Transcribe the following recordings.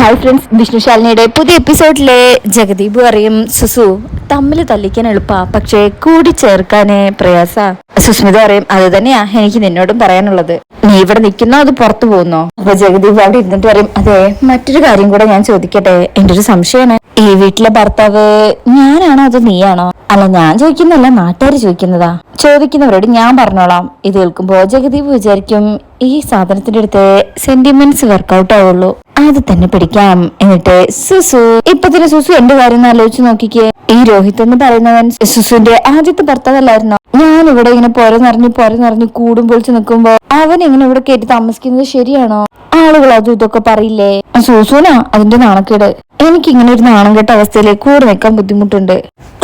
Hi friends വിഷ്ണുശാലിനിയുടെ പുതിയ എപ്പിസോഡിലെ ജഗദീപ് പറയും സുസു തമ്മിൽ തല്ലിക്കാൻ എളുപ്പാ പക്ഷേ കൂടി ചേർക്കാനേ പ്രയാസ. സുസ്മിത പറയും അത് തന്നെയാ എനിക്ക് നിന്നോടും പറയാനുള്ളത്. നീ ഇവിടെ നിൽക്കുന്നോ അത് പുറത്തു പോകുന്നോ? അപ്പൊ ജഗദീപ് അവിടെ ഇരുന്നിട്ട് പറയും അതെ മറ്റൊരു കാര്യം കൂടെ ഞാൻ ചോദിക്കട്ടെ എന്റെ ഒരു സംശയമാണ്. ഈ വീട്ടിലെ ഭർത്താവ് ഞാനാണോ അതോ നീയാണോ? അല്ല ഞാൻ ചോദിക്കുന്നല്ല നാട്ടുകാർ ചോദിക്കുന്നതാ. ചോദിക്കുന്നവരോട് ഞാൻ പറഞ്ഞോളാം. ഇത് കേൾക്കുമ്പോ ജഗദീപ് വിചാരിക്കും ഈ സാധനത്തിന്റെ അടുത്ത് സെന്റിമെന്റ്സ് വർക്കൗട്ട് ആവുള്ളൂ. അത് തന്നെ പിടിക്കാം. എന്നിട്ട് സുസു ഇപ്പൊ തന്നെ സുസു എന്റെ കാര്യം ആലോചിച്ച് നോക്കിക്കേ. ഈ രോഹിത് എന്ന് പറയുന്നവൻ സുസുവിന്റെ ആദ്യത്തെ ഭർത്താവല്ലായിരുന്നോ? ഞാൻ ഇവിടെ ഇങ്ങനെ പുര നിറഞ്ഞ് കൂടും പൊളിച്ച് നിൽക്കുമ്പോ അവൻ ഇങ്ങനെ ഇവിടെ കയറ്റി താമസിക്കുന്നത് ശരിയാണോ? ആളുകൾ അതും ഇതൊക്കെ പറയില്ലേ? സൂസൂനാ അതിന്റെ നാണക്കേട്. എനിക്ക് ഇങ്ങനെ ഒരു നാണം കെട്ട അവസ്ഥയിലേക്ക് കൂടെ നിൽക്കാൻ ബുദ്ധിമുട്ടുണ്ട്.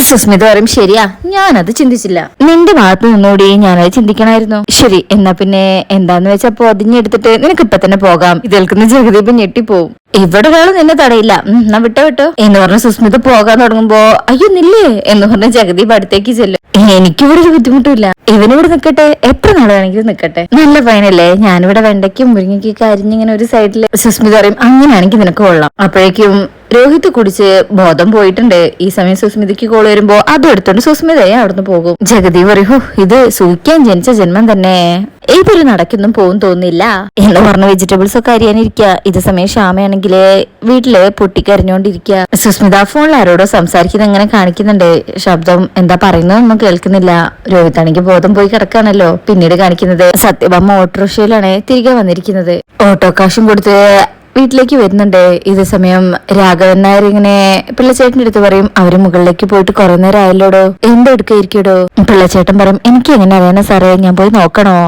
സുസ്മിത പറയും ശരിയാ ഞാനത് ചിന്തിച്ചില്ല. നിന്റെ ഭാഗത്ത് നിന്നോടി ഞാനത് ചിന്തിക്കണായിരുന്നു. ശരി എന്നാ പിന്നെ എന്താന്ന് വെച്ചാ പൊതിഞ്ഞെടുത്തിട്ട് നിനക്ക് ഇപ്പൊ തന്നെ പോകാം. ഇത് കേൾക്കുന്ന ജഗദീപ് ഞെട്ടിപ്പോവും. ഇവിടെ ഒരാൾ നിന്നെ തടയില്ല. എന്നാ വിട്ടോ വിട്ടോ. എന്ന് പറഞ്ഞ സുസ്മിത പോകാൻ തുടങ്ങുമ്പോ അയ്യോ നില്ലേ. എന്ന് പറഞ്ഞ ജഗദീപ് അടുത്തേക്ക് ചെല്ലും. എനിക്കിവിടെ ഒരു ബുദ്ധിമുട്ടില്ല ഇവനിവിടെ നിക്കട്ടെ. എത്ര നാൾ വേണമെങ്കിലും നിക്കട്ടെ. നല്ല പയനല്ലേ ഞാനിവിടെ വെണ്ടയ്ക്കും മുരിങ്ങയ്ക്കും അരിഞ്ഞിങ്ങനെ ഒരു സൈഡിൽ. സുസ്മിത പറയും അങ്ങനെയാണെങ്കിൽ നിനക്ക് കൊള്ളാം. അപ്പോഴേക്കും രോഹിത് കുടിച്ച് ബോധം പോയിട്ടുണ്ട്. ഈ സമയം സുസ്മിതയ്ക്ക് കോൾ വരുമ്പോ അതും എടുത്തോണ്ട് സുസ്മിതയെ അവിടുന്ന് പോകും. ജഗതി പറയൂ ഇത് സൂക്കാൻ ജനിച്ച ജന്മം തന്നെ. ഏതൊരു നടക്കൊന്നും പോകും തോന്നില്ല എന്ന് പറഞ്ഞ വെജിറ്റബിൾസ് ഒക്കെ അരിയാനിരിക്കുക ഇത് സമയം ശ്യാമയാണെങ്കിൽ വീട്ടിൽ പൊട്ടിക്കരഞ്ഞോണ്ടിരിക്കുക സുസ്മിത ഫോണിൽ ആരോടോ സംസാരിക്കുന്നത് എങ്ങനെ കാണിക്കുന്നുണ്ട്. ശബ്ദം എന്താ പറയുന്നതൊന്നും കേൾക്കുന്നില്ല. രോഹിത്താണെങ്കിൽ ബോധം പോയി കിടക്കാണല്ലോ. പിന്നീട് കാണിക്കുന്നത് സത്യഭാമ ഓട്ടോറിക്ഷയിലാണ് തിരികെ വന്നിരിക്കുന്നത്. ഓട്ടോ കാശും കൊടുത്ത് വീട്ടിലേക്ക് വരുന്നുണ്ട്. ഇതേ സമയം രാഘവൻ നായർ ഇങ്ങനെ പിള്ളച്ചേട്ടന്റെ അടുത്ത് പറയും അവർ മുകളിലേക്ക് പോയിട്ട് കുറെ നേരം ആയല്ലോടോ? എന്തെടുക്കായിരിക്കടോ പിള്ളച്ചേട്ടൻ പറയും എനിക്ക് എങ്ങനെ അറിയണം സാറേ? ഞാൻ പോയി നോക്കണോ?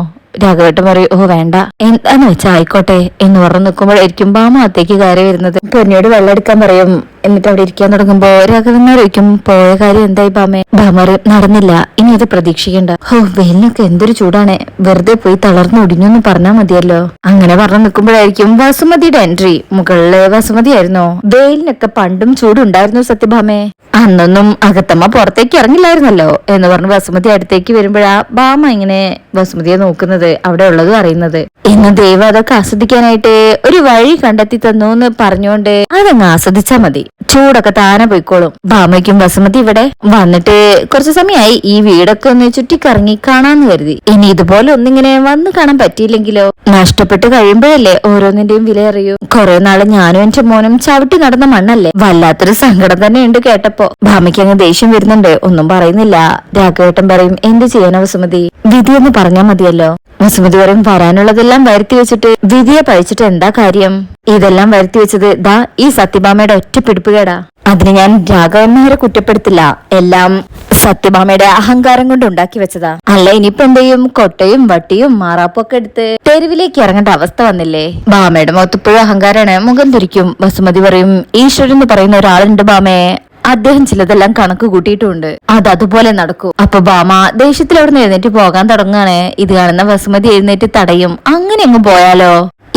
രാഘവേട്ടൻ പറയും ഓ വേണ്ട. എന്താന്ന് വെച്ചാ ആയിക്കോട്ടെ. എന്ന് പറഞ്ഞു നിൽക്കുമ്പോഴായിരിക്കും ബാമ അത്തേക്ക് കയറി വരുന്നത്. പൊന്നിയോട് വെള്ളം എടുക്കാൻ പറയും എന്നിട്ട് അവിടെ ഇരിക്കാൻ തുടങ്ങുമ്പോ രാഘവന്മാരൊരിക്കും പോയ കാര്യം എന്തായി ബാമേ? ബാമർ നടന്നില്ല. ഇനി അത് പ്രതീക്ഷിക്കണ്ട. ഹോ വെയിലിനൊക്കെ എന്തൊരു ചൂടാണ്. വെറുതെ പോയി തളർന്നു ഒടിഞ്ഞൊന്ന് പറഞ്ഞാ മതിയല്ലോ. അങ്ങനെ പറഞ്ഞു നിൽക്കുമ്പോഴായിരിക്കും വസുമതിയുടെ എൻട്രി. മുകളിൽ വസുമതി ആയിരുന്നു. വെയിലിനൊക്കെ പണ്ടും ചൂടുണ്ടായിരുന്നു സത്യഭാമേ. അന്നൊന്നും അകത്തമ്മ പുറത്തേക്ക് ഇറങ്ങില്ലായിരുന്നല്ലോ എന്ന് പറഞ്ഞ് വസുമതി അടുത്തേക്ക് വരുമ്പോഴാ ബാമ ഇങ്ങനെ വസുമതിയെ നോക്കുന്നത് അവിടെ ഉള്ളത് അറിയുന്നത്. ഇന്ന് ദൈവം അതൊക്കെ ആസ്വദിക്കാനായിട്ട് ഒരു വഴി കണ്ടെത്തി തന്നു എന്ന് പറഞ്ഞുകൊണ്ട് അതങ്ങ് ആസ്വദിച്ചാ മതി. ചൂടൊക്കെ താനെ പോയിക്കോളും. ബാമയ്ക്കും വസുമതി ഇവിടെ വന്നിട്ട് കുറച്ചു സമയമായി ഈ വീടൊക്കെ ഒന്ന് ചുറ്റിക്കറങ്ങി കാണാന്ന് കരുതി. ഇനി ഇതുപോലെ ഒന്നിങ്ങനെ വന്ന് കാണാൻ പറ്റിയില്ലെങ്കിലോ? നഷ്ടപ്പെട്ട് കഴിയുമ്പോഴല്ലേ ഓരോന്നിന്റെയും വില അറിയൂ. കുറെ നാൾ ഞാനും എന്റെ മോനും ചവിട്ടി നടന്ന മണ്ണല്ലേ? വല്ലാത്തൊരു സങ്കടം തന്നെ ഉണ്ട് കേട്ടപ്പോ. ഭാമയ്ക്ക് അങ്ങ് ദേഷ്യം വരുന്നുണ്ട്. ഒന്നും പറയുന്നില്ല. രാഘവേട്ടൻ പറയും എന്ത് ചെയ്യാനോ വസുമതി വിധി എന്ന് പറഞ്ഞാ മതിയല്ലോ. വസുമതി പറയും വരാനുള്ളതെല്ലാം വരുത്തി വെച്ചിട്ട് വിധിയെ പഴിച്ചിട്ട് എന്താ കാര്യം? ഇതെല്ലാം വരുത്തി വെച്ചത് ദാ ഈ സത്യഭാമയുടെ ഒറ്റ പിടിപ്പുകേടാ അതിന് ഞാൻ രാഘവന്മാരെ കുറ്റപ്പെടുത്തില്ല. എല്ലാം സത്യഭാമയുടെ അഹങ്കാരം കൊണ്ട് ഉണ്ടാക്കി വെച്ചതാ. അല്ല ഇനിയിപ്പോ എന്ത് ചെയ്യും? കൊട്ടയും വട്ടിയും മാറാപ്പും ഒക്കെ എടുത്ത് തെരുവിലേക്ക് ഇറങ്ങേണ്ട അവസ്ഥ വന്നില്ലേ? ഭാമയുടെ മുഖത്തിപ്പോഴും അഹങ്കാരാണ്. മുഖം തിരിക്കും. വസുമതി പറയും ഈശ്വരൻ എന്ന് പറയുന്ന ഒരാളുണ്ട് ഭാമയെ അദ്ദേഹം ചിലതെല്ലാം കണക്ക് കൂട്ടിയിട്ടുണ്ട്. അത് അതുപോലെ നടക്കൂ. അപ്പൊ ബാമ ദേഷ്യത്തിൽ അവിടെ എഴുന്നേറ്റ് പോകാൻ തുടങ്ങുകയാണ്. ഇത് കാണുന്ന വസുമതി എഴുന്നേറ്റ് തടയും. അങ്ങനെ അങ്ങ് പോയാലോ?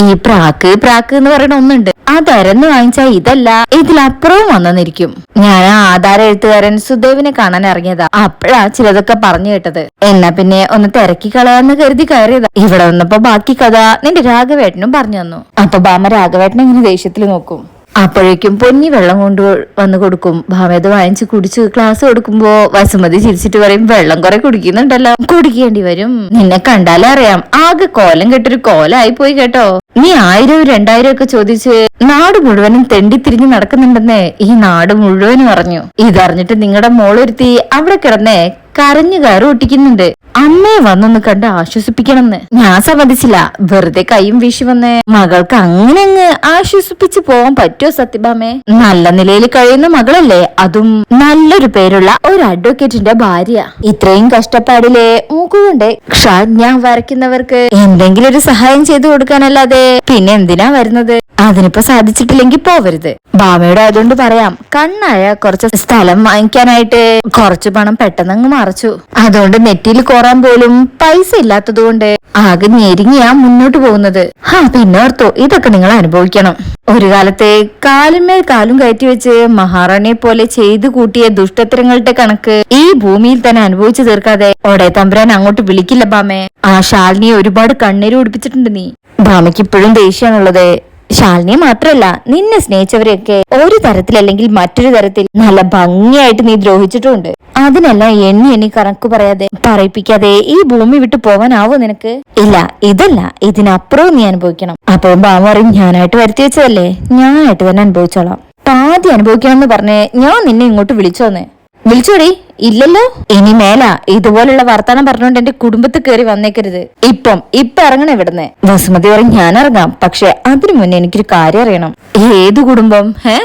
ഈ പ്രാക്ക് പ്രാക്ക് എന്ന് പറയുന്ന ഒന്നുണ്ട്. അതരന്ന് വാങ്ങിച്ചാ ഇതല്ല. ഇതിലപ്പുറവും വന്നെന്നിരിക്കും ഞാൻ ആധാര എഴുത്തുകാരൻ സുദേവിനെ കാണാൻ ഇറങ്ങിയതാ. അപ്പഴാ ചിലതൊക്കെ പറഞ്ഞു കേട്ടത്. എന്നാ പിന്നെ ഒന്ന് തിരക്കി കളയാന്ന് കരുതി കയറിയതാ. ഇവിടെ വന്നപ്പോ ബാക്കി കഥ നിന്റെ രാഘവേട്ടനും പറഞ്ഞു തന്നു. അപ്പൊ ബാമ രാഘവേട്ടനെ ഇങ്ങനെ ദേഷ്യത്തിൽ നോക്കും? അപ്പോഴേക്കും പൊന്നി വെള്ളം കൊണ്ട് വന്ന് കൊടുക്കും. ഭാമേത് വാങ്ങിച്ച് കുടിച്ച് ക്ലാസ് കൊടുക്കുമ്പോ വസുമതി ചിരിച്ചിട്ട് പറയും വെള്ളം കുറെ കുടിക്കുന്നുണ്ടല്ലോ. കുടിക്കേണ്ടി വരും. നിന്നെ കണ്ടാലേ അറിയാം. ആകെ കോലം കെട്ടൊരു കോലായി പോയി കേട്ടോ. നീ ആയിരവും രണ്ടായിരം ഒക്കെ ചോദിച്ച് നാട് മുഴുവനും തെണ്ടിത്തിരിഞ്ഞ് നടക്കുന്നുണ്ടെന്നേ ഈ നാട് മുഴുവനും അറിഞ്ഞു. ഇതറിഞ്ഞിട്ട് നിങ്ങളുടെ മോളൊരുത്തി അവിടെ കിടന്നേ കരഞ്ഞു കയറി ഒട്ടിക്കുന്നുണ്ട്. അമ്മയെ വന്നൊന്ന് കണ്ട് ആശ്വസിപ്പിക്കണമെന്ന്. ഞാൻ സമ്മതിച്ചില്ല. വെറുതെ കൈയും വീശി വന്ന്. മകൾക്ക് അങ്ങനെ അങ്ങ് ആശ്വസിപ്പിച്ച് പോവാൻ പറ്റുമോ സത്യഭാമേ? നല്ല നിലയിൽ കഴിയുന്ന മകളല്ലേ? അതും നല്ലൊരു പേരുള്ള ഒരു അഡ്വക്കേറ്റിന്റെ ഭാര്യ. ഇത്രയും കഷ്ടപ്പാടിലെ മൂക്കുകൊണ്ട് ഞാൻ വരയ്ക്കുന്നവർക്ക് എന്തെങ്കിലും ഒരു സഹായം ചെയ്തു കൊടുക്കാനല്ലാതെ പിന്നെ എന്തിനാ വരുന്നത്? അതിനിപ്പോ സാധിച്ചിട്ടില്ലെങ്കിൽ പോവരുത്. ബാമയുടെ അതുകൊണ്ട് പറയാം കണ്ണായ കുറച്ച് സ്ഥലം വാങ്ങിക്കാനായിട്ട് കുറച്ച് പണം പെട്ടെന്നങ്ങ് മറച്ചു. അതുകൊണ്ട് നെറ്റിയിൽ കോറാൻ പോലും പൈസ ഇല്ലാത്തത് കൊണ്ട് ആകെ ഞെരുങ്ങിയാ മുന്നോട്ട് പോകുന്നത്. ആ പിന്നെ ഓർത്തു ഇതൊക്കെ നിങ്ങൾ അനുഭവിക്കണം. ഒരു കാലത്തെ കാലിന്മേൽ കാലും കയറ്റി വെച്ച് മഹാറാണിയെ പോലെ ചെയ്തു കൂട്ടിയ ദുഷ്ടത്തരങ്ങളുടെ കണക്ക് ഈ ഭൂമിയിൽ തന്നെ അനുഭവിച്ചു തീർക്കാതെ ഓടെ തമ്പുരാൻ അങ്ങോട്ട് വിളിക്കില്ല ബാമേ. ആ ശാലിനിയെ ഒരുപാട് കണ്ണീര് ഓടിപ്പിച്ചിട്ടുണ്ട് നീ. ബാമയ്ക്ക് ഇപ്പോഴും ദേഷ്യാണുള്ളത്. ശാലിനിയെ മാത്രമല്ല നിന്നെ സ്നേഹിച്ചവരെയൊക്കെ ഒരു തരത്തിലല്ലെങ്കിൽ മറ്റൊരു തരത്തിൽ നല്ല ഭംഗിയായിട്ട് നീ ദ്രോഹിച്ചിട്ടുണ്ട്. അതിനെല്ലാം എണ്ണി എണ്ണി കണക്ക് പറയാതെ പറയിപ്പിക്കാതെ ഈ ഭൂമി വിട്ടു പോവാനാവോ നിനക്ക്? ഇല്ല ഇതല്ല ഇതിനപ്പുറവും നീ അനുഭവിക്കണം. അപ്പോൾ ബാമ പറയും ഞാനായിട്ട് വരുത്തി വെച്ചതല്ലേ? ഞാനായിട്ട് തന്നെ അനുഭവിച്ചോളാം. പാതി അനുഭവിക്കണം എന്ന് പറഞ്ഞ് ഞാൻ നിന്നെ ഇങ്ങോട്ട് വിളിച്ചോന്ന്. വിളിച്ചോടി ഇല്ലല്ലോ? ഇനി മേല ഇതുപോലുള്ള വർത്തമാനം പറഞ്ഞുകൊണ്ട് എന്റെ കുടുംബത്തിൽ കയറി വന്നേക്കരുത്. ഇപ്പം ഇപ്പൊ ഇറങ്ങണം ഇവിടുന്ന്. വസുമതി പറയും ഞാൻ ഇറങ്ങാം. പക്ഷെ അതിനു മുന്നേ എനിക്കൊരു കാര്യം അറിയണം. ഏത് കുടുംബം? ഏ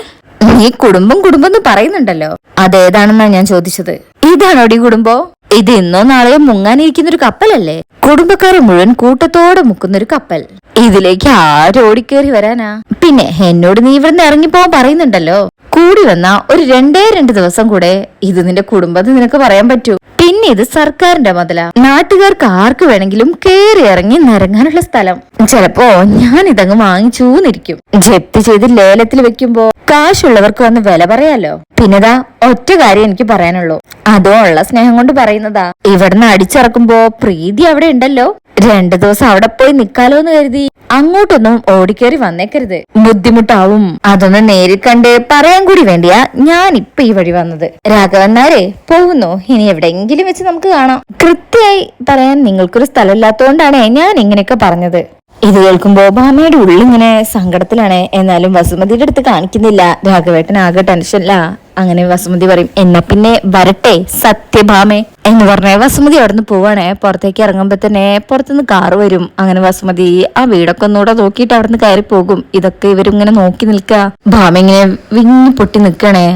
നീ കുടുംബം കുടുംബം എന്ന് പറയുന്നുണ്ടല്ലോ. അതേതാണെന്നാ ഞാൻ ചോദിച്ചത്. ഇതാണോടി കുടുംബം? ഇത് ഇന്നോ നാളെയോ മുങ്ങാനിരിക്കുന്ന ഒരു കപ്പലല്ലേ? കുടുംബക്കാരെ മുഴുവൻ കൂട്ടത്തോടെ മുക്കുന്ന ഒരു കപ്പൽ. ഇതിലേക്ക് ആരോടിക്കേറി വരാനാ? പിന്നെ എന്നോട് നീ ഇവിടുന്ന് ഇറങ്ങിപ്പോവാൻ പറയുന്നുണ്ടല്ലോ. കൂടി വന്ന ഒരു രണ്ടേ രണ്ട് ദിവസം കൂടെ ഇത് നിന്റെ കുടുംബത്തിൽ നിനക്ക് പറയാൻ പറ്റൂ. പിന്നെ ഇത് സർക്കാരിന്റെ മുതല. നാട്ടുകാർക്ക് ആർക്ക് വേണമെങ്കിലും കേറി ഇറങ്ങി നിരങ്ങാനുള്ള സ്ഥലം. ചിലപ്പോ ഞാൻ ഇതങ്ങ് വാങ്ങിച്ചൂന്നിരിക്കും. ജപ്തി ചെയ്ത് ലേലത്തിൽ വെക്കുമ്പോ കാശുള്ളവർക്ക് വന്ന് വില പറയാലോ? പിന്നെതാ ഒറ്റ കാര്യം എനിക്ക് പറയാനുള്ളൂ. അതോ ഉള്ള സ്നേഹം കൊണ്ട് പറയുന്നതാ. ഇവിടുന്ന് അടിച്ചിറക്കുമ്പോ പ്രീതി അവിടെ ഉണ്ടല്ലോ. രണ്ടു ദിവസം അവിടെ പോയി നിക്കാലോ എന്ന് കരുതി. അങ്ങോട്ടൊന്നും ഓടിക്കേറി വന്നേക്കരുത്. ബുദ്ധിമുട്ടാവും. അതൊന്ന് നേരിൽ കണ്ട് പറയാൻ കൂടി വേണ്ടിയാ ഞാൻ ഇപ്പൊ ഈ വഴി വന്നത്. രാഘവൻ നാരെ പോകുന്നു? ഇനി എവിടെയെങ്കിലും വെച്ച് നമുക്ക് കാണാം. കൃത്യമായി പറയാൻ നിങ്ങൾക്കൊരു സ്ഥലമില്ലാത്തതുകൊണ്ടാണ് ഞാൻ ഇങ്ങനെയൊക്കെ പറഞ്ഞത്. ഇത് കേൾക്കുമ്പോ ഭാമയുടെ ഉള്ളിങ്ങനെ സങ്കടത്തിലാണ്. എന്നാലും വസുമതിയുടെ അടുത്ത് കാണിക്കുന്നില്ല. രാഘവേട്ടൻ ആകെ ടെൻഷനില്ല അങ്ങനെ വസുമതി പറയും എന്നാ പിന്നെ വരട്ടെ സത്യഭാമേ. എന്ന് പറഞ്ഞ വസുമതി അവിടെ നിന്ന് പോവാണ്. പുറത്തേക്ക് ഇറങ്ങുമ്പോ തന്നെ പുറത്തുനിന്ന് കാറ് വരും. അങ്ങനെ വസുമതി ആ വീടൊക്കെ ഒന്നുകൂടെ നോക്കിയിട്ട് അവിടെ നിന്ന് കയറി പോകും. ഇതൊക്കെ ഇവരിങ്ങനെ നോക്കി നിൽക്കുക ഭാമ ഇങ്ങനെ വിങ്ങി പൊട്ടി നിൽക്കണേ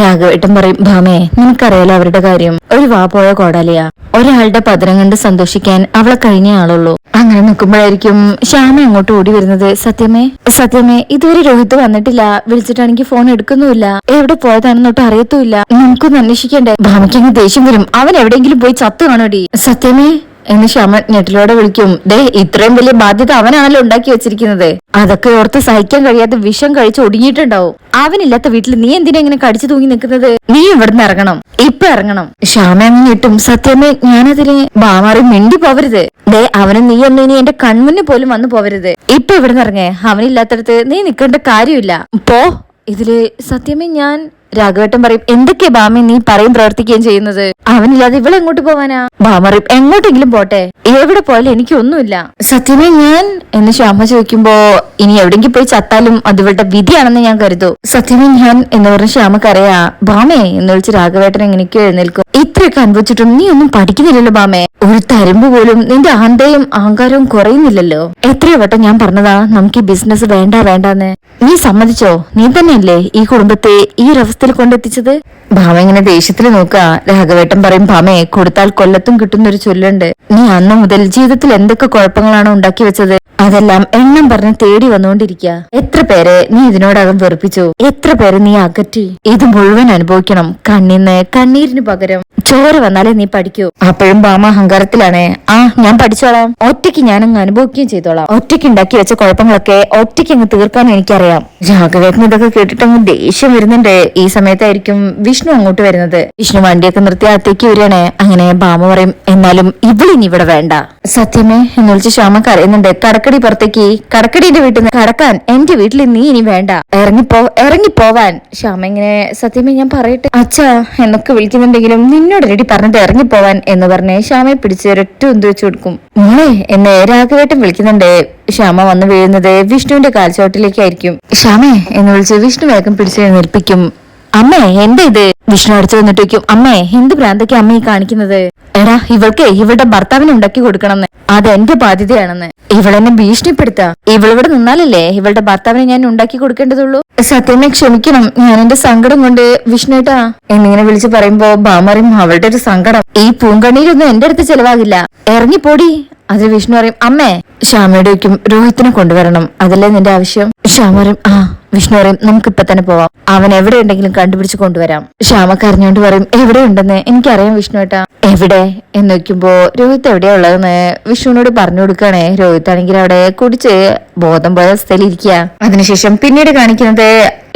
രാഘവേട്ടൻ പറയും ഭാമേ നിനക്കറിയാലോ അവരുടെ കാര്യം? ഒരു വാ പോയ കോടാലിയ. ഒരാളുടെ പതരം കണ്ട് സന്തോഷിക്കാൻ അവളെ കഴിഞ്ഞ ആളുള്ളൂ. അങ്ങനെ നിൽക്കുമ്പോഴായിരിക്കും ശ്യാമ അങ്ങോട്ട് ഓടി വരുന്നത്. സത്യമേ സത്യമേ ഇതുവരെ രോഹിത് വന്നിട്ടില്ല. വിളിച്ചിട്ടാണെങ്കിൽ ഫോൺ എടുക്കുന്നുമില്ല. എവിടെ പോയതാണെന്നൊട്ട് അറിയത്തുമില്ല. നമുക്കൊന്ന് അന്വേഷിക്കണ്ടേ? ഭാമിക്കങ്ങ് ദേഷ്യം വരും. അവൻ എവിടെയെങ്കിലും പോയി ചത്തു കാണോടി സത്യമേ എന്ന് ശ്യാമൻ ഞെട്ടിലോടെ വിളിക്കും. ദേ ഇത്രയും വലിയ ബാധ്യത അവനാണല്ലോ ഉണ്ടാക്കി വെച്ചിരിക്കുന്നത്. അതൊക്കെ ഓർത്ത് സഹിക്കാൻ കഴിയാതെ വിഷം കഴിച്ച് ഒടുങ്ങിയിട്ടുണ്ടാവും. അവനില്ലാത്ത വീട്ടിൽ നീ എന്തിനാ ഇങ്ങനെ കടിച്ചു തൂങ്ങി നിൽക്കുന്നത്? നീ ഇവിടുന്ന് ഇറങ്ങണം. ഇപ്പൊ ഇറങ്ങണം. ശ്യാമ അങ്ങ് ഞെട്ടും. സത്യമേ ഞാനതിന് ബാമാറി മിണ്ടി പോവരുത്. ദേ അവന് നീ എന്നെ ഇനി എന്റെ കൺമുന്നിൽ പോലും വന്നു പോവരുത്. ഇപ്പൊ ഇവിടുന്ന് ഇറങ്ങേ. അവനില്ലാത്തടത്ത് നീ നിൽക്കേണ്ട കാര്യമില്ല. പോ. ഇതിൽ സത്യമേ ഞാൻ രാഘവേട്ടൻ പറയും എന്തൊക്കെയാ ബാമ നീ പറയും പ്രവർത്തിക്കുകയും ചെയ്യുന്നത്? അവനില്ലാതെ ഇവിടെ എങ്ങോട്ട് പോവാനാ? ബാമ പറയും എങ്ങോട്ടെങ്കിലും പോട്ടെ. എവിടെ പോയാലും എനിക്കൊന്നുമില്ല. സത്യമേ ഞാൻ എന്ന് ശ്യാമ ചോദിക്കുമ്പോ ഇനി എവിടെങ്കിൽ പോയി ചത്താലും അത് ഇവളുടെ വിധിയാണെന്ന് ഞാൻ കരുതൂ. സത്യമേ ഞാൻ എന്ന് പറഞ്ഞ ശ്യാമക്കറിയാ ബാമേ എന്ന് വിളിച്ച് രാഘവേട്ടൻ എങ്ങനെയൊക്കെ എഴുന്നേൽക്കും. ഇത്രയൊക്കെ അനുഭവിച്ചിട്ടും നീ ഒന്നും പഠിക്കുന്നില്ലല്ലോ ബാമേ ഒരു തരുമ്പ് പോലും നിന്റെ അഹന്തയും അഹങ്കാരവും കുറയുന്നില്ലല്ലോ. എത്രയോ വട്ടം ഞാൻ പറഞ്ഞതാ നമുക്ക് ഈ ബിസിനസ് വേണ്ട വേണ്ടാന്ന്. നീ സമ്മതിച്ചോ? നീ തന്നെയല്ലേ ഈ കുടുംബത്തെ ഈ ഒരവസ്ഥയിൽ കൊണ്ടെത്തിച്ചത്? ഭാമ ഇങ്ങനെ ദേഷ്യത്തിൽ നോക്കുക. രാഘവേട്ടൻ പറയും ഭാമയെ കൊടുത്താൽ കൊല്ലത്തും കിട്ടുന്ന ഒരു ചൊല്ലുണ്ട്. നീ അന്നു മുതൽ ജീവിതത്തിൽ എന്തൊക്കെ കുഴപ്പങ്ങളാണോ ഉണ്ടാക്കി വെച്ചത്? അതെല്ലാം എണ്ണം പറഞ്ഞ് തേടി വന്നുകൊണ്ടിരിക്കുക. എത്ര പേരെ നീ ഇതിനോടകം വെറുപ്പിച്ചു? എത്ര പേരെ നീ അകറ്റി? ഇത് മുഴുവൻ അനുഭവിക്കണം. കണ്ണിന്ന് കണ്ണീരിന് പകരം. ചോര വന്നാലേ നീ പഠിക്കൂ. അപ്പോഴും ബാമ അഹങ്കാരത്തിലാണേ. ആ ഞാൻ പഠിച്ചോളാം. ഒറ്റയ്ക്ക് ഞാനങ്ങ് അനുഭവിക്കുകയും ചെയ്തോളാം. ഒറ്റയ്ക്ക് ഉണ്ടാക്കി വെച്ച കുഴപ്പങ്ങളൊക്കെ ഒറ്റയ്ക്ക് അങ്ങ് തീർക്കാൻ എനിക്കറിയാം. രാഘവേട്ടൻ ഇതൊക്കെ കേട്ടിട്ട് അങ്ങ് ദേഷ്യം വരുന്നുണ്ട്. ഈ സമയത്തായിരിക്കും വിഷ്ണു അങ്ങോട്ട് വരുന്നത്. വിഷ്ണു വണ്ടിയൊക്കെ നിർത്തി അത്തേക്ക് വരികയാണേ. അങ്ങനെ ബാമ പറയും എന്നാലും ഇവളിനി ഇവിടെ വേണ്ട. സത്യമേ എന്ന് വിളിച്ച് ശ്യാമ കരയുന്നുണ്ട്. കടക്കടി പുറത്തേക്ക്. കടക്കടിന്റെ വീട്ടിൽ നിന്ന് കടക്കാൻ എന്റെ വീട്ടിൽ നീ ഇനി വേണ്ട. ഇറങ്ങിപ്പോ ഇറങ്ങിപ്പോവാൻ. ശ്യാമ ഇങ്ങനെ സത്യമേ ഞാൻ പറയട്ടെ. അച്ഛാ എന്നൊക്കെ വിളിക്കുന്നുണ്ടെങ്കിലും നിന്നോട് റെഡി പറഞ്ഞിട്ട് ഇറങ്ങിപ്പോവാൻ എന്ന് പറഞ്ഞ് ശ്യാമയെ പിടിച്ച് ഒരൊറ്റ ഒന്ന് വെച്ചു കൊടുക്കും. മോളെ എന്നെ രാഘവേട്ടൻ വിളിക്കുന്നുണ്ട്. ശ്യാമ വന്ന് വീഴുന്നത് വിഷ്ണുവിന്റെ കാൽച്ചോട്ടിലേക്കായിരിക്കും ശ്യാമേ എന്ന് വിളിച്ച് വിഷ്ണു വേഗം പിടിച്ച് എഴുന്നേൽപ്പിക്കും. അമ്മേ എന്താ ഇത്? വിഷ്ണു അടിച്ചു വന്നിട്ട് വയ്ക്കും അമ്മേ എന്ത് ഭ്രാന്തൊക്കെ അമ്മ ഈ കാണിക്കുന്നത്? എടാ ഇവൾക്ക് ഇവളുടെ ഭർത്താവിനെ ഉണ്ടാക്കി കൊടുക്കണമെന്ന്. അത് എന്റെ ബാധ്യതയാണെന്ന്. ഇവളെന്നെ ഭീഷണിപ്പെടുത്താ. ഇവളിവിടെ നിന്നാലല്ലേ ഇവളുടെ ഭർത്താവിനെ ഞാൻ ഉണ്ടാക്കി കൊടുക്കേണ്ടതുള്ളൂ? സത്യമ്മ ക്ഷമിക്കണം. ഞാൻ എന്റെ സങ്കടം കൊണ്ട് വിഷ്ണുട്ടാ എന്നിങ്ങനെ വിളിച്ച് പറയുമ്പോ ബാമറിയും അവളുടെ ഒരു സങ്കടം. ഈ പൂങ്കണിയിലൊന്നും എന്റെ അടുത്ത് ചെലവാകില്ല. ഇറങ്ങിപ്പോടി. അതിൽ വിഷ്ണു പറയും അമ്മേ ശ്യാമയുടെ വയ്ക്കും രോഹിത്തിനെ കൊണ്ടുവരണം. അതല്ലേ നിന്റെ ആവശ്യം? ശ്യാമ പറയും ആ വിഷ്ണു പറയും നമുക്ക് ഇപ്പൊ തന്നെ പോവാം. അവൻ എവിടെ ഉണ്ടെങ്കിലും കണ്ടുപിടിച്ച് കൊണ്ടുവരാം. ശ്യാമ കരഞ്ഞോണ്ട് പറയും എവിടെ ഉണ്ടെന്ന്? എനിക്കറിയാം വിഷ്ണു ഏട്ടാ. എവിടെ? എന്ന് വെക്കുമ്പോ രോഹിത് എവിടെയാ ഉള്ളതെന്ന് വിഷ്ണുവിനോട് പറഞ്ഞു കൊടുക്കണേ. രോഹിത് ആണെങ്കിൽ അവിടെ കുടിച്ച് ബോധം പോയ അവസ്ഥയിൽ ഇരിക്കുക അതിനുശേഷം പിന്നീട് കാണിക്കുന്നത്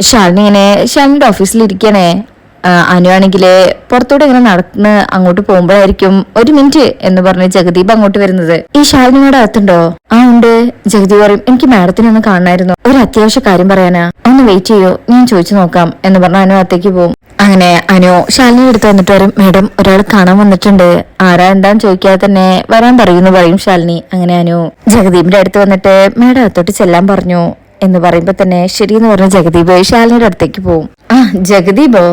ഷാലിനി ഇങ്ങനെ ഷാലിന്റെ ഓഫീസിൽ ഇരിക്കണേ. അനു ആണെങ്കിൽ പുറത്തോട്ട് ഇങ്ങനെ നടന്ന് അങ്ങോട്ട് പോകുമ്പോഴായിരിക്കും ഒരു മിനിറ്റ് എന്ന് പറഞ്ഞ് ജഗദീപ് അങ്ങോട്ട് വരുന്നത്. ഈ ശാലിനിയുടെ അകത്തുണ്ടോ? ആ ഉണ്ട്. ജഗദീപ് പറയും എനിക്ക് മാഡത്തിനെ ഒന്ന് കാണണമായിരുന്നു ഒരു അത്യാവശ്യ കാര്യം പറയാനാ. ഒന്ന് വെയിറ്റ് ചെയ്യോ? ഞാൻ ചോദിച്ചു നോക്കാം. എന്ന് പറഞ്ഞ അനു അകത്തേക്ക് പോകും. അങ്ങനെ അനു ശാലിനി എടുത്ത് വന്നിട്ട് വരും മാഡം ഒരാൾ കാണാൻ വന്നിട്ടുണ്ട്. ആരാ എന്താന്ന് ചോദിക്കാതെ തന്നെ വരാൻ പറയുന്നു പറയും ശാലിനി അങ്ങനെ അനു ജഗദീപിന്റെ അടുത്ത് വന്നിട്ട് മാഡം അകത്തോട്ട് ചെല്ലാൻ പറഞ്ഞു. എന്ന് പറയുമ്പോ തന്നെ ശരിയെന്ന് പറഞ്ഞ ജഗദീപ് ശാലിനിയുടെ അടുത്തേക്ക് പോവും. ആ ജഗദീപോ?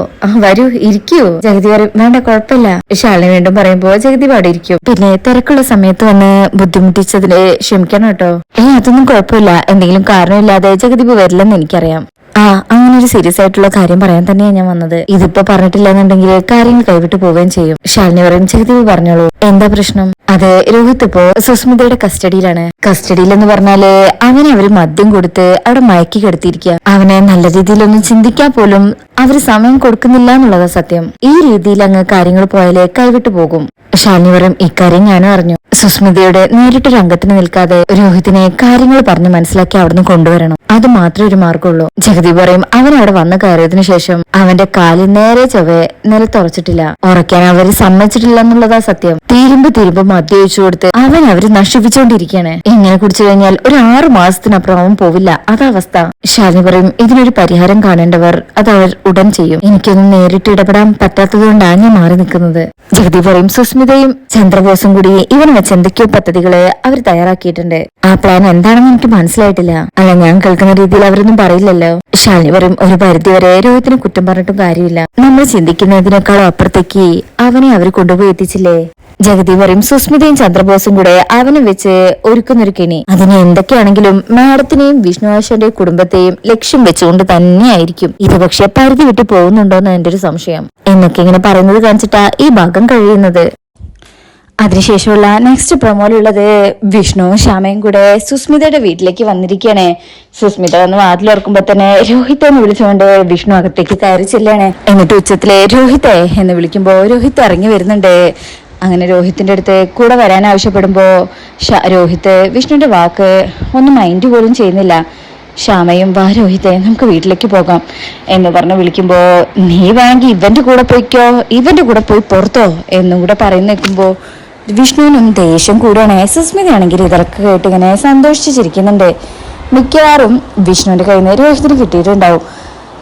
വരൂ ഇരിക്കൂ. ജഗദീപ് പറയും വേണ്ട കുഴപ്പമില്ല. ശാലിനി വീണ്ടും പറയുമ്പോ ജഗദീപ് അവിടെ ഇരിക്കും. പിന്നെ തിരക്കുള്ള സമയത്ത് വന്ന് ബുദ്ധിമുട്ടിച്ചതിന് ക്ഷമിക്കണം കേട്ടോ. ഏ അതൊന്നും കുഴപ്പമില്ല. എന്തെങ്കിലും കാരണമില്ലാതെ ജഗദീപ് വരില്ലെന്ന് എനിക്കറിയാം. ആ അങ്ങനെ ഒരു സീരിയസ് ആയിട്ടുള്ള കാര്യം പറയാൻ തന്നെയാണ് ഞാൻ വന്നത്. ഇതിപ്പോ പറഞ്ഞിട്ടില്ല എന്നുണ്ടെങ്കിൽ കാര്യങ്ങൾ കൈവിട്ട് പോവുകയും ചെയ്യും. ശാലിനി പറയും ജഗദീപ് പറഞ്ഞോളൂ. എന്താ പ്രശ്നം? അത് രോഹിത് ഇപ്പോ സുസ്മിതയുടെ കസ്റ്റഡിയിലാണ്. കസ്റ്റഡിയിൽ എന്ന് പറഞ്ഞാൽ അവനെ അവർ മദ്യം കൊടുത്ത് അവിടെ മയക്കി കിടത്തിയിരിക്കുക അവനെ നല്ല രീതിയിലൊന്നും ചിന്തിക്കാൻ പോലും അവർ സമയം കൊടുക്കുന്നില്ല എന്നുള്ളതാ സത്യം. ഈ രീതിയിൽ അങ്ങ് കാര്യങ്ങൾ പോയാലേ കൈവിട്ടു പോകും. ശാലിനി പറയും ഇക്കാര്യം ഞാനും അറിഞ്ഞു. സുസ്മിതയുടെ നേരിട്ട് രംഗത്തിന് നിൽക്കാതെ രോഹിതിനെ കാര്യങ്ങൾ പറഞ്ഞ് മനസ്സിലാക്കി അവിടുന്ന് കൊണ്ടുവരണം. അത് മാത്രമേ ഒരു മാർഗമുള്ളൂ ജഗതി പറയും അവൻ അവിടെ വന്നു കയറിയതിനു ശേഷം അവന്റെ കാലിൽ നേരെ ചൊവ്വെ നിലത്തുറച്ചിട്ടില്ല ഉറക്കാൻ അവർ സമ്മതിച്ചിട്ടില്ല എന്നുള്ളതാ സത്യം. തീരുമ്പ് തീരുമ്പ് മദ്യപിച്ചു കൊടുത്ത് അവൻ അവർ നശിപ്പിച്ചുകൊണ്ടിരിക്കുകയാണ് ഇങ്ങനെ കുടിച്ചു കഴിഞ്ഞാൽ ഒരു ആറു മാസത്തിനപ്പുറം അവൻ പോവില്ല. അതാ അവസ്ഥ. ശാലിനി പറയും ഇതിനൊരു പരിഹാരം കാണേണ്ടവർ അത് അവർ ഉടൻ ചെയ്യും. എനിക്കൊന്നും നേരിട്ട് ഇടപെടാൻ പറ്റാത്തതുകൊണ്ടാണ് ഞാൻ മാറി നിൽക്കുന്നത്. ജഗതി പറയും സുസ്മിതയും ചന്ദ്രബോസും കൂടി ഇവൻ വെച്ച് എന്തൊക്കെയോ പദ്ധതികൾ അവർ തയ്യാറാക്കിയിട്ടുണ്ട്. ആ പ്ലാൻ എന്താണെന്ന് എനിക്ക് മനസ്സിലായിട്ടില്ല. അല്ല ഞാൻ കേൾക്കുന്ന രീതിയിൽ അവരൊന്നും പറയില്ലല്ലോ. ശാലിനി പറയും ഒരു പരിധിവരെ രോഹിത്തിനെ കുറ്റം പറഞ്ഞിട്ടും കാര്യമില്ല. നമ്മൾ ചിന്തിക്കുന്നതിനേക്കാളും അപ്പുറത്തേക്ക് അവനെ അവർ കൊണ്ടുപോയി എത്തിച്ചില്ലേ? ജഗതി പറയും സുസ്മിതയും ചന്ദ്രബോസും കൂടെ അവനെ വെച്ച് ഒരുക്കുന്നൊരു കെണി. അതിന് എന്തൊക്കെയാണെങ്കിലും മാഡത്തിനെയും വിഷ്ണുവാശന്റെ കുടുംബത്തെയും ലക്ഷ്യം വെച്ചുകൊണ്ട് തന്നെയായിരിക്കും. ഇത് പക്ഷെ പരിധി വിട്ടു പോകുന്നുണ്ടോന്ന് എന്റെ ഒരു സംശയം. എന്നൊക്കെ ഇങ്ങനെ പറയുന്നത് കാണിച്ചിട്ടാ ഈ ഭാഗം കഴിയുന്നത്. അതിനുശേഷമുള്ള നെക്സ്റ്റ് പ്രൊമോയിലുള്ളത് വിഷ്ണുവും ശ്യാമയും കൂടെ സുസ്മിതയുടെ വീട്ടിലേക്ക് വന്നിരിക്കുകയാണ്. സുസ്മിത വന്ന് വാതിലോർക്കുമ്പോ തന്നെ രോഹിത്തെ എന്ന് വിളിച്ചുകൊണ്ട് വിഷ്ണു അകത്തേക്ക് കയറി ചെല്ലാണ്. എന്നിട്ട് ഉച്ചത്തിലെ രോഹിത്തെ എന്ന് വിളിക്കുമ്പോ രോഹിത് ഇറങ്ങി വരുന്നുണ്ട്. അങ്ങനെ രോഹിത്തിന്റെ അടുത്ത് കൂടെ വരാൻ ആവശ്യപ്പെടുമ്പോൾ രോഹിത്ത് വിഷ്ണുവിന്റെ വാക്ക് ഒന്നും മൈൻഡ് പോലും ചെയ്യുന്നില്ല. ശ്യാമയും വാ രോഹിത്തെ നമുക്ക് വീട്ടിലേക്ക് പോകാം. എന്ന് പറഞ്ഞ് വിളിക്കുമ്പോൾ നീ വേണമെങ്കിൽ ഇവന്റെ കൂടെ പോയിക്കോ ഇവന്റെ കൂടെ പോയി പുറത്തോ? എന്നും കൂടെ പറയുന്ന നിൽക്കുമ്പോൾ വിഷ്ണുവിനും ദേഷ്യം കൂടാണ്. സുസ്മിതയാണെങ്കിൽ ഇതൊക്കെ കേട്ട് ഇങ്ങനെ സന്തോഷിച്ച് ചിരിക്കുന്നുണ്ട് മിക്കവാറും വിഷ്ണുവിന്റെ കയ്യിൽ നിന്ന് രോഹിത്തിന് കിട്ടിയിട്ടുണ്ടാവും.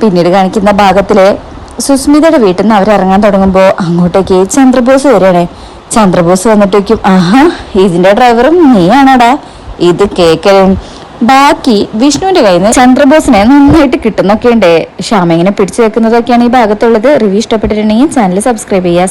പിന്നീട് കാണിക്കുന്ന ഭാഗത്തിലെ സുസ്മിതയുടെ വീട്ടിൽ നിന്ന് അവരിറങ്ങാൻ തുടങ്ങുമ്പോൾ അങ്ങോട്ടേക്ക് ചന്ദ്രബോസ് വരികയാണ്. ചന്ദ്രബോസ് വന്നിട്ടേക്കും ആഹാ ഇതിന്റെ ഡ്രൈവറും നീയാണോടാ. ഇത് കേക്കലും. ബാക്കി വിഷ്ണുവിന്റെ കയ്യിൽ നിന്ന് ചന്ദ്രബോസിനെ നന്നായിട്ട് കിട്ടുന്നൊക്കെ ഉണ്ട് ശ്യാമ ഇങ്ങനെ പിടിച്ചു വെക്കുന്നതൊക്കെയാണ് ഈ ഭാഗത്തുള്ളത്. റിവ്യൂ ഇഷ്ടപ്പെട്ടിട്ടുണ്ടെങ്കിൽ ചാനൽ സബ്സ്ക്രൈബ് ചെയ്യുക.